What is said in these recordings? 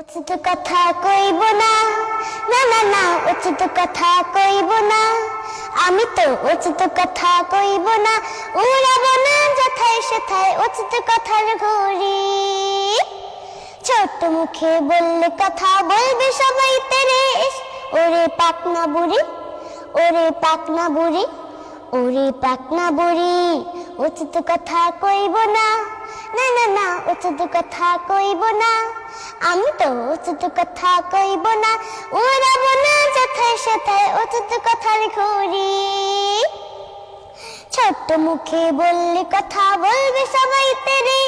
উচিত কথা কইব না। না না না, উচিত কথা কইব না। আমি তো উচিত কথা কইব না। উড়াব না যথায় সেথায় উচিত কথার ঘুরি ছোট মুখে বললে কথা বলবে সবাই তেরে। ওরে পাকনা বুড়ি, ওরে পাকনা বুড়ি, ওরে পাকনা বুড়ি, উচিত কথা কইব না। না না না, উচিত কথা কইব না। আমি তো উচিত কথা কইব না। উড়াব না যথায় সেথায়, উচিত কথার ঘুরি ছোট্ট মুখে বললে কথা বলবে সবাই তেরে।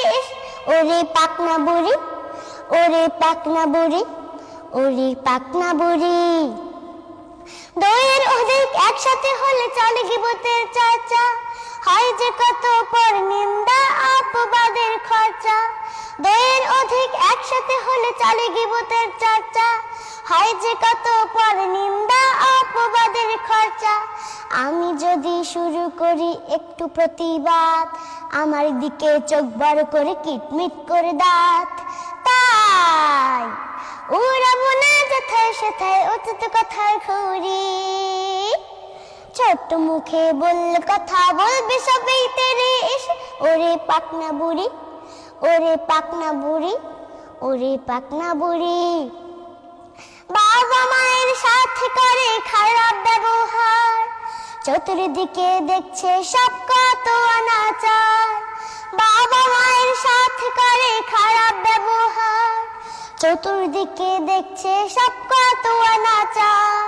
ওরে পাকনা বুড়ি, ওরে পাকনা বুড়ি, ওরে পাকনা বুড়ি। দইয়ের অধিক একসাথে হলে চলে গিবতের চর্চা। হয় যে কত পর নিন্দা, অপবাদের খরচা। দইয়ের অধিক একসাথে চলে চর্চা। হয় যে কত পর নিন্দা, অপবাদের খরচা। আমি যদি শুরু করি একটু প্রতিবাদ, আমার দিকে চোখ বড় করে কিটমিট করে দাঁত। তাই উড়াবো না যথায় সেথায় অতীত কথার খুরি ছোট্ট মুখে বললে, কথা বলবে সবাই তেরে ওরে পাকনা বুড়ি, ওরে পাকনা বুড়ি ওরে পাকনা বুড়ি। বাবা মায়ের সাথে করে খারাপ ব্যবহার। চতুর্দিকে দেখছে সব কত অনাচার। বাবা মায়ের সাথে করে খারাপ ব্যবহার। চতুর্দিকে দেখছে সব কত অনাচার।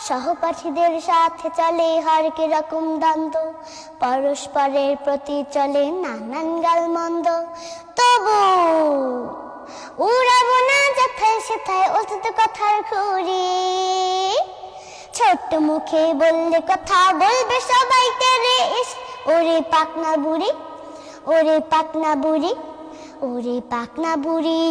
সহপাঠীদের সাথে চলে হরেক রকম দ্বন্দ্ব। পরস্পরের প্রতি চলে নানান গালমন্দ। তবু সেথায় কথার খুরি ছোট্ট মুখে বললে কথা বলবে সবাই তেরে ইস। ওরে পাকনা বুড়ি, ওরে পাকনা বুড়ি, ওরে পাকনা বুড়ি।